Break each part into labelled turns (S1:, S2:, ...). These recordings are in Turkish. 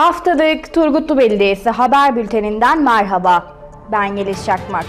S1: Haftalık Turgutlu Belediyesi haber bülteninden merhaba. Ben Yeliz Çakmak.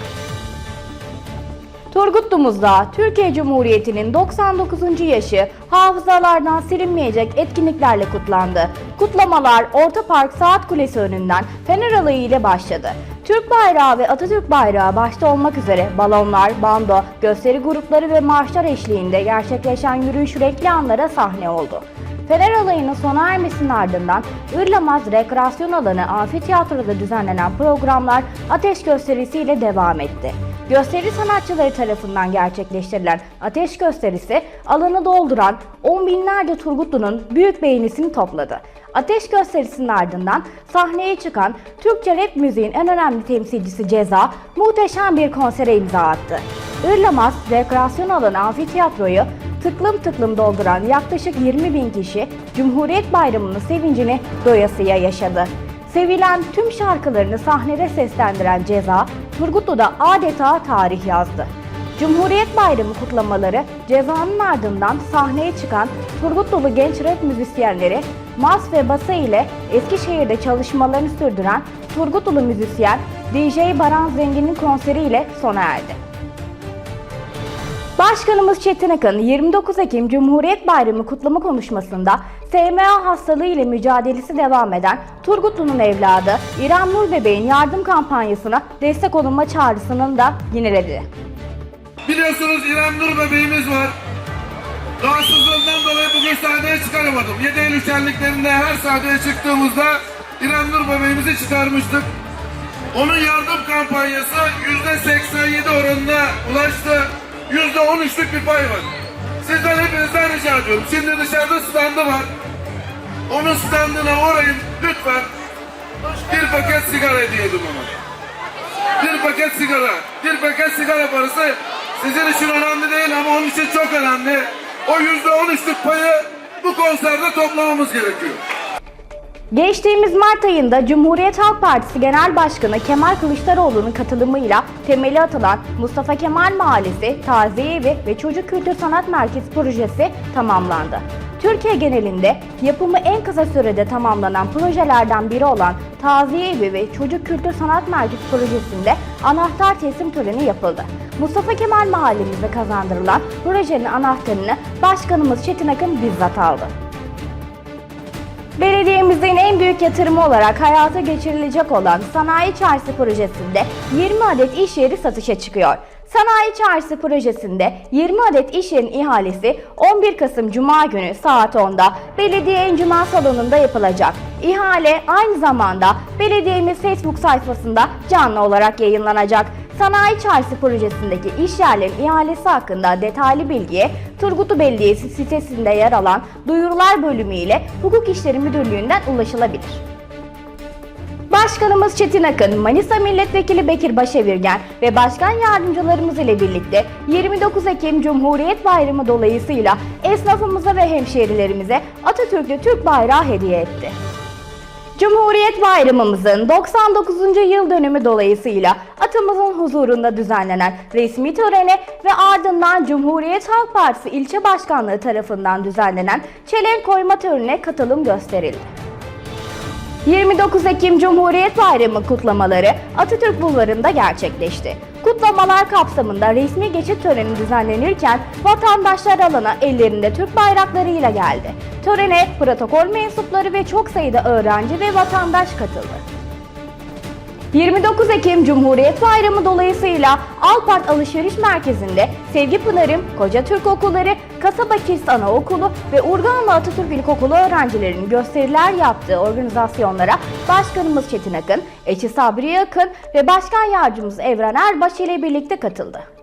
S1: Turgutlu'muzda Türkiye Cumhuriyeti'nin 99. yaşı hafızalardan silinmeyecek etkinliklerle kutlandı. Kutlamalar Orta Park Saat Kulesi önünden Fener Alayı ile başladı. Türk bayrağı ve Atatürk bayrağı başta olmak üzere balonlar, bando, gösteri grupları ve marşlar eşliğinde gerçekleşen yürüyüş renkli anlara sahne oldu. Fener alayının sona ermesinin ardından Irlamaz Rekreasyon Alanı Amfiteyatro'da düzenlenen programlar ateş gösterisiyle devam etti. Gösteri sanatçıları tarafından gerçekleştirilen ateş gösterisi alanı dolduran on binlerce Turgutlu'nun büyük beğenisini topladı. Ateş gösterisinin ardından sahneye çıkan Türkçe rap müziğin en önemli temsilcisi Ceza muhteşem bir konsere imza attı. Irlamaz Rekreasyon Alanı Amfiteyatro'yu tıklım tıklım dolduran yaklaşık 20 bin kişi Cumhuriyet Bayramı'nın sevincini doyasıya yaşadı. Sevilen tüm şarkılarını sahnede seslendiren Ceza, Turgutlu'da adeta tarih yazdı. Cumhuriyet Bayramı kutlamaları cezanın ardından sahneye çıkan Turgutlulu genç rap müzisyenleri Mas ve Basa ile Eskişehir'de çalışmalarını sürdüren Turgutlulu müzisyen DJ Baran Zengin'in konseriyle sona erdi. Başkanımız Çetin Akın 29 Ekim Cumhuriyet Bayramı kutlama konuşmasında SMA hastalığı ile mücadelesi devam eden Turgutlu'nun evladı İrem Nur Bebeğin yardım kampanyasına destek olunma çağrısının da yineledi.
S2: Biliyorsunuz İrem Nur bebeğimiz var. Rahatsızlığından dolayı bugün sahneye çıkaramadım. 7 Eylül şenliklerinde her sahneye çıktığımızda İrem Nur bebeğimizi çıkarmıştık. Onun yardım kampanyası %87 oranına ulaştı. %13'lük bir pay var. Sizden hepinizden rica ediyorum. Şimdi dışarıda standı var. Onun standına uğrayın lütfen. Bir paket sigara hediye edin ona. Bir paket sigara, bir paket sigara parası sizin için önemli değil ama onun için çok önemli. O yüzde on üçlük payı bu konserde toplamamız gerekiyor.
S1: Geçtiğimiz Mart ayında Cumhuriyet Halk Partisi Genel Başkanı Kemal Kılıçdaroğlu'nun katılımıyla temeli atılan Mustafa Kemal Mahallesi, Taziye Evi ve Çocuk Kültür Sanat Merkezi projesi tamamlandı. Türkiye genelinde yapımı en kısa sürede tamamlanan projelerden biri olan Taziye Evi ve Çocuk Kültür Sanat Merkezi projesinde anahtar teslim töreni yapıldı. Mustafa Kemal Mahallemizde kazandırılan projenin anahtarını Başkanımız Çetin Akın bizzat aldı. Belediyemizin en büyük yatırımı olarak hayata geçirilecek olan Sanayi Çarşı projesinde 20 adet iş yeri satışa çıkıyor. Sanayi Çarşı projesinde 20 adet iş yerinin ihalesi 11 Kasım Cuma günü saat 10'da belediye encümen salonunda yapılacak. İhale aynı zamanda belediyemiz Facebook sayfasında canlı olarak yayınlanacak. Sanayi Çarşı projesindeki iş yerlerinin ihalesi hakkında detaylı bilgiye Turgutlu Belediyesi sitesinde yer alan duyurular bölümü ile Hukuk İşleri Müdürlüğü'nden ulaşılabilir. Başkanımız Çetin Akın, Manisa Milletvekili Bekir Başevirgen ve başkan yardımcılarımız ile birlikte 29 Ekim Cumhuriyet Bayramı dolayısıyla esnafımıza ve hemşehrilerimize Atatürk'lü Türk bayrağı hediye etti. Cumhuriyet Bayramımızın 99. yıl dönümü dolayısıyla atamızın huzurunda düzenlenen resmi törene ve ardından Cumhuriyet Halk Partisi ilçe başkanlığı tarafından düzenlenen çelenk koyma törenine katılım gösterildi. 29 Ekim Cumhuriyet Bayramı kutlamaları Atatürk Bulvarı'nda gerçekleşti. Kutlamalar kapsamında resmi geçit töreni düzenlenirken vatandaşlar alana ellerinde Türk bayraklarıyla geldi. Törene protokol mensupları ve çok sayıda öğrenci ve vatandaş katıldı. 29 Ekim Cumhuriyet Bayramı dolayısıyla Alpart Alışveriş Merkezi'nde Sevgi Pınar'ın Koca Türk Okulları, Kasaba Kilis Anaokulu ve Urganlı Atatürk İlkokulu öğrencilerinin gösteriler yaptığı organizasyonlara Başkanımız Çetin Akın, eşi Sabriye Akın ve Başkan Yardımcımız Evren Erbaş ile birlikte katıldı.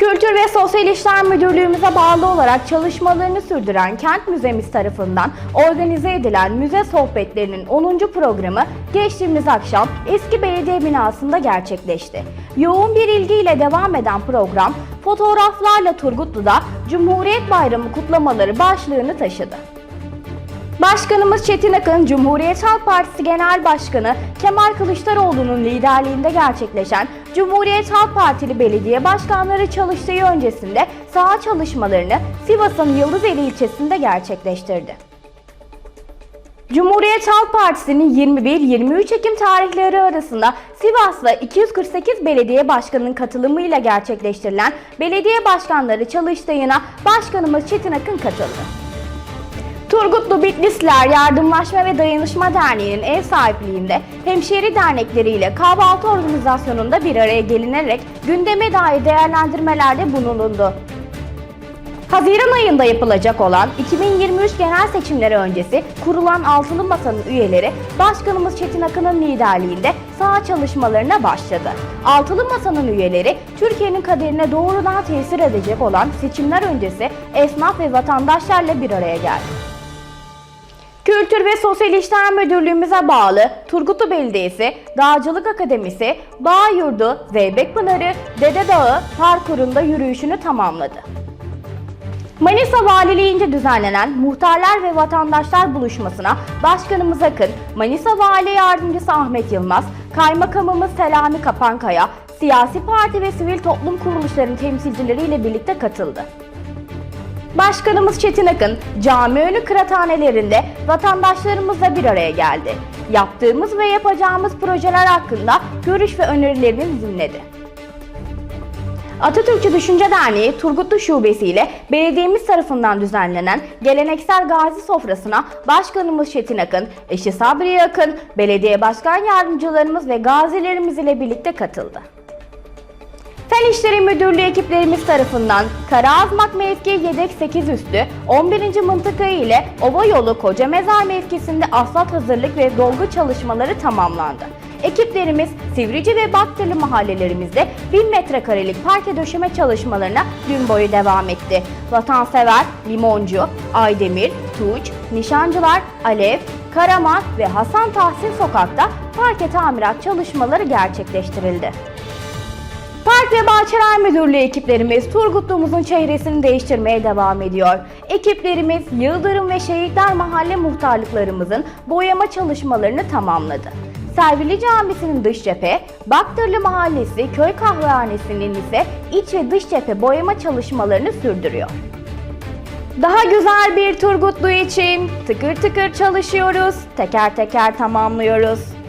S1: Kültür ve Sosyal İşler Müdürlüğümüze bağlı olarak çalışmalarını sürdüren Kent Müzemiz tarafından organize edilen müze sohbetlerinin 10. programı geçtiğimiz akşam eski belediye binasında gerçekleşti. Yoğun bir ilgiyle devam eden program fotoğraflarla Turgutlu'da Cumhuriyet Bayramı kutlamaları başlığını taşıdı. Başkanımız Çetin Akın, Cumhuriyet Halk Partisi Genel Başkanı Kemal Kılıçdaroğlu'nun liderliğinde gerçekleşen Cumhuriyet Halk Partili belediye başkanları çalıştığı öncesinde saha çalışmalarını Sivas'ın Yıldızeli ilçesinde gerçekleştirdi. Cumhuriyet Halk Partisi'nin 21-23 Ekim tarihleri arasında Sivas'ta 248 belediye başkanının katılımıyla gerçekleştirilen belediye başkanları çalıştayına Başkanımız Çetin Akın katıldı. Turgutlu Bitlisler Yardımlaşma ve Dayanışma Derneği'nin ev sahipliğinde hemşehri dernekleriyle kahvaltı organizasyonunda bir araya gelinerek gündeme dair değerlendirmelerde bulunuldu. Haziran ayında yapılacak olan 2023 genel seçimleri öncesi kurulan Altılı Masa'nın üyeleri Başkanımız Çetin Akın'ın liderliğinde saha çalışmalarına başladı. Altılı Masa'nın üyeleri Türkiye'nin kaderine doğrudan tesir edecek olan seçimler öncesi esnaf ve vatandaşlarla bir araya geldi. Kültür ve Sosyal İşler Müdürlüğümüze bağlı Turgutlu Belediyesi, Dağcılık Akademisi, Bağ Yurdu, Zeybek Pınarı, Dede Dağı parkurunda yürüyüşünü tamamladı. Manisa Valiliğince düzenlenen Muhtarlar ve Vatandaşlar buluşmasına Başkanımız Akın, Manisa Vali Yardımcısı Ahmet Yılmaz, Kaymakamımız Selami Kapankaya, siyasi parti ve sivil toplum kuruluşlarının temsilcileriyle birlikte katıldı. Başkanımız Çetin Akın, cami önü kıraathanelerinde vatandaşlarımızla bir araya geldi. Yaptığımız ve yapacağımız projeler hakkında görüş ve önerilerini dinledi. Atatürkçü Düşünce Derneği Turgutlu Şubesi ile belediyemiz tarafından düzenlenen geleneksel gazi sofrasına Başkanımız Çetin Akın, eşi Sabriye Akın, belediye başkan yardımcılarımız ve gazilerimiz ile birlikte katıldı. Fen İşleri Müdürlüğü ekiplerimiz tarafından Karaazmak mevki yedek 8 üstü 11. mıntıka ile Ova yolu Koca Mezar mevkisinde asfalt hazırlık ve dolgu çalışmaları tamamlandı. Ekiplerimiz Sivrici ve Baktırlı mahallelerimizde 1000 metrekarelik parke döşeme çalışmalarına gün boyu devam etti. Vatansever, Limoncu, Aydemir, Tuğç, Nişancılar, Alev, Karaman ve Hasan Tahsin sokakta parke tamirat çalışmaları gerçekleştirildi. Park ve Bahçeler Müdürlüğü ekiplerimiz Turgutluğumuzun çehresini değiştirmeye devam ediyor. Ekiplerimiz Yıldırım ve Şehitler Mahalle muhtarlıklarımızın boyama çalışmalarını tamamladı. Servili Camisi'nin dış cephe, Baktırlı Mahallesi köy kahvehanesinin ise iç ve dış cephe boyama çalışmalarını sürdürüyor. Daha güzel bir Turgutlu için tıkır tıkır çalışıyoruz, teker teker tamamlıyoruz.